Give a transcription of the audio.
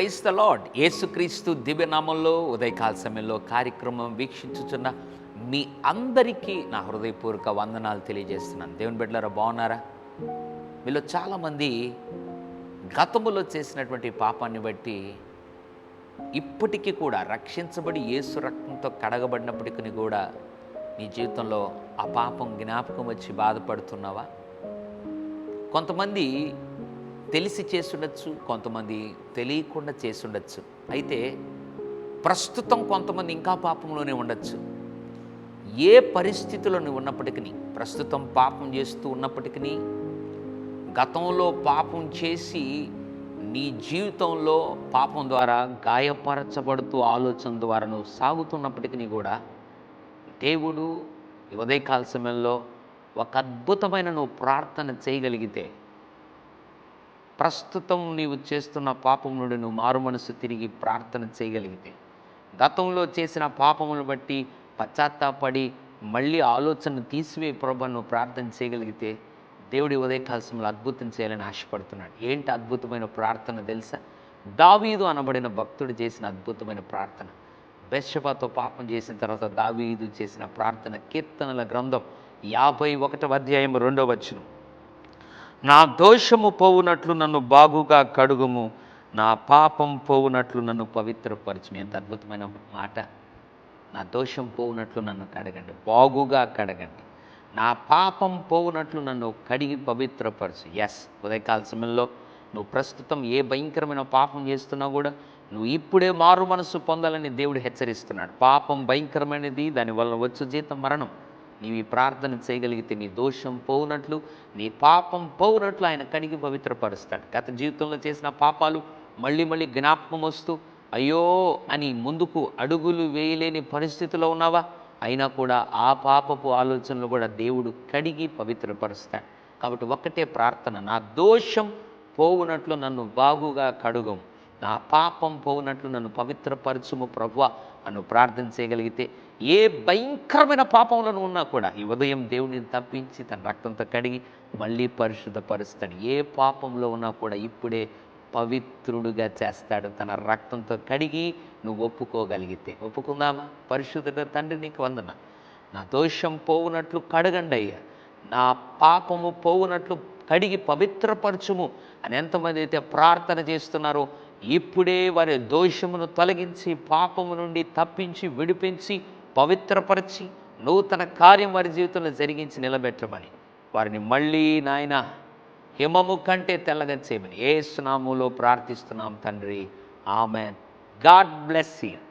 Praise the lord యేసుక్రీస్తు దివ్యనామంలో ఉదయకాల సమయంలో కార్యక్రమం వీక్షించుచున్న మీ అందరికీ నా హృదయపూర్వక వందనాలు తెలియజేస్తున్నాను. దేవుని బిడ్డలారా బాగున్నారా? మీలో చాలామంది గతములో చేసినటువంటి పాపాన్ని బట్టి ఇప్పటికీ కూడా రక్షించబడి యేసు రక్తంతో కడగబడినప్పటికీ కూడా నీ జీవితంలో ఆ పాపం జ్ఞాపకం వచ్చి బాధపడుతున్నావా? కొంతమంది తెలిసి చేసుండొచ్చు కొంతమంది తెలియకుండా చేసుండొచ్చు అయితే ప్రస్తుతం కొంతమంది ఇంకా పాపంలోనే ఉండొచ్చు. ఏ పరిస్థితిలో నువ్వు ఉన్నప్పటికీ ప్రస్తుతం పాపం చేస్తూ ఉన్నప్పటికీ గతంలో పాపం చేసి నీ జీవితంలో పాపం ద్వారా గాయపరచబడుతూ ఆలోచన ద్వారా నువ్వు సాగుతున్నప్పటికీ కూడా దేవుడు ఉదయకాల సమయంలో ఒక అద్భుతమైన నువ్వు ప్రార్థన చేయగలిగితే ప్రస్తుతం నీవు చేస్తున్న పాపం నుండి నువ్వు మారు మనసు తిరిగి ప్రార్థన చేయగలిగితే. గతంలో చేసిన పాపమును బట్టి పశ్చాత్తాపడి మళ్ళీ ఆలోచన తీసివే ప్రభ నువ్వు ప్రార్థన చేయగలిగితే దేవుడి ఉదయకాల సమయంలో అద్భుతం చేయాలని ఆశపడుతున్నాడు. ఏంటి అద్భుతమైన ప్రార్థన తెలుసా? దావీదు అనబడిన భక్తుడు చేసిన అద్భుతమైన ప్రార్థన. బెషపాతో పాపం చేసిన తర్వాత దావీదు చేసిన ప్రార్థన కీర్తనల గ్రంథం యాభై ఒకటవ అధ్యాయం రెండవ వచ్చును నా దోషము పోవునట్లు నన్ను బాగుగా కడుగుము. నా పాపం పోవునట్లు నన్ను పవిత్రపరచుము. ఎంత అద్భుతమైన మాట. నా దోషం పోవునట్లు నన్ను కడగండి. బాగుగా కడగండి. నా పాపం పోవునట్లు నన్ను కడిగి పవిత్రపరచు. ఎస్ ఉదయకాల సమయంలో నువ్వు ప్రస్తుతం ఏ భయంకరమైన పాపం చేస్తున్నా కూడా నువ్వు ఇప్పుడే మారు మనసు పొందాలని దేవుడు హెచ్చరిస్తున్నాడు. పాపం భయంకరమైనది దానివల్ల వచ్చు జీతం మరణం. నీవు ఈ ప్రార్థన చేయగలిగితే నీ దోషం పోవునట్లు నీ పాపం పోవునట్లు ఆయన కనిగి పవిత్రపరుస్తాడు. గత జీవితంలో చేసిన పాపాలు మళ్ళీ మళ్ళీ జ్ఞాపకం వస్తూ అయ్యో అని ముందుకు అడుగులు వేయలేని పరిస్థితిలో ఉన్నావా? అయినా కూడా ఆ పాపపు ఆలోచనలు కూడా దేవుడు కడిగి పవిత్రపరుస్తాడు. కాబట్టి ఒక్కటే ప్రార్థన నా దోషం పోవునట్లు నన్ను బాగుగా కడుగం నా పాపం పోవునట్లు నన్ను పవిత్రపరచుము ప్రభువ నన్ను ప్రార్థన చేయగలిగితే ఏ భయంకరమైన పాపంలో ఉన్నా కూడా ఈ ఉదయం దేవుడిని తప్పించి తన రక్తంతో కడిగి మళ్ళీ పరిశుద్ధపరుస్తాడు. ఏ పాపంలో ఉన్నా కూడా ఇప్పుడే పవిత్రుడుగా చేస్తాడు. తన రక్తంతో కడిగి నువ్వు ఒప్పుకోగలిగితే. ఒప్పుకుందామా? పరిశుద్ధుడ తండ్రి నీకు వందన. నా దోషం పోవునట్లు కడగండి అయ్యా. నా పాపము పోవునట్లు కడిగి పవిత్రపరచుము అని ఎంతమంది అయితే ప్రార్థన చేస్తున్నారో ఇప్పుడే వారి దోషమును తొలగించి పాపము నుండి తప్పించి విడిపించి పవిత్రపరిచి నూతన కార్యం వారి జీవితంలో జరిగించి నిలబెట్టమని. వారిని మళ్ళీ నాయన హిమము కంటే తెల్లగా చేయమని. ఏ స్నాములో ప్రార్థిస్తున్నాం తండ్రి. ఆమె గాడ్ బ్లెస్ యూ.